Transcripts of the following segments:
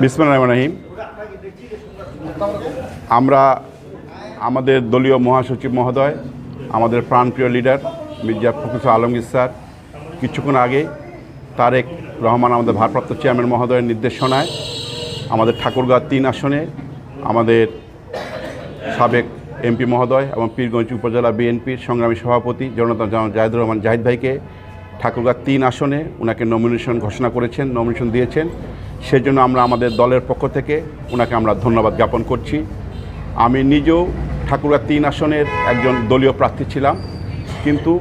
বিসমান রহমান রহিম। আমরা আমাদের দলীয় মহাসচিব মহোদয়, আমাদের প্রাণপ্রিয় লিডার মির্জা ফখরুল আলমগীর স্যার, কিছুক্ষণ আগে তারেক রহমান আমাদের ভারপ্রাপ্ত চেয়ারম্যান মহোদয়ের নির্দেশনায় আমাদের ঠাকুরগাঁ তিন আসনে আমাদের সাবেক এমপি মহোদয় এবং পীরগঞ্জ উপজেলা বিএনপির সংগ্রামী সভাপতি জনতা জন- জাহিদুর রহমান জাহিদ ভাইকে ঠাকুরগাঁ তিন আসনে ওনাকে নমিনেশন ঘোষণা করেছেন নমিনেশন দিয়েছেন। সেজন্য আমরা আমাদের দলের পক্ষ থেকে ওনাকে আমরা ধন্যবাদ জ্ঞাপন করছি। আমি নিজেও ঠাকুরগাঁ তিন আসনের একজন দলীয় প্রার্থী ছিলাম, কিন্তু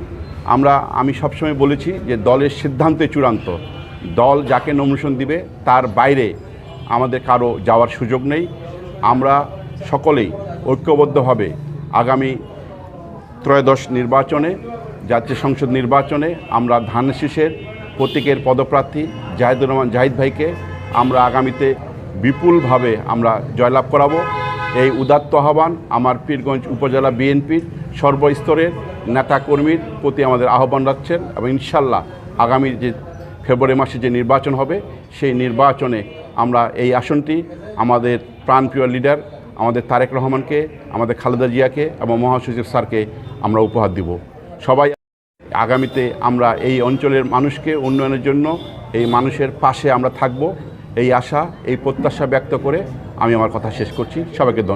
আমরা, আমি সবসময় বলেছি যে দলের সিদ্ধান্তে চূড়ান্ত। দল যাকে নমিনেশন দিবে, তার বাইরে আমাদের কারও যাওয়ার সুযোগ নেই। আমরা সকলেই ঐক্যবদ্ধভাবে আগামী ত্রয়োদশ নির্বাচনে জাতীয় সংসদ নির্বাচনে আমরা ধান শীষের প্রতীকের পদপ্রার্থী জাহিদুর রহমান জাহিদ ভাইকে আমরা আগামীতে বিপুলভাবে আমরা জয়লাভ করাবো। এই উদাত্ত আহ্বান আমার পীরগঞ্জ উপজেলা বিএনপির সর্বস্তরের নেতাকর্মীর প্রতি আমাদের আহ্বান রাখছেন এবং ইনশাল্লাহ আগামী যে ফেব্রুয়ারি মাসে যে নির্বাচন হবে, সেই নির্বাচনে আমরা এই আসনটি আমাদের প্রাণপ্রিয় লিডার আমাদের তারেক রহমানকে, আমাদের খালেদা জিয়াকে এবং মহাসচিব স্যারকে আমরা উপহার দিব। সবাই আগামীতে আমরা এই অঞ্চলের মানুষকে উন্নয়নের জন্য এই মানুষের পাশে আমরা থাকব। এই আশা, এই প্রত্যাশা ব্যক্ত করে আমি আমার কথা শেষ করছি। সবাইকে ধন্যবাদ।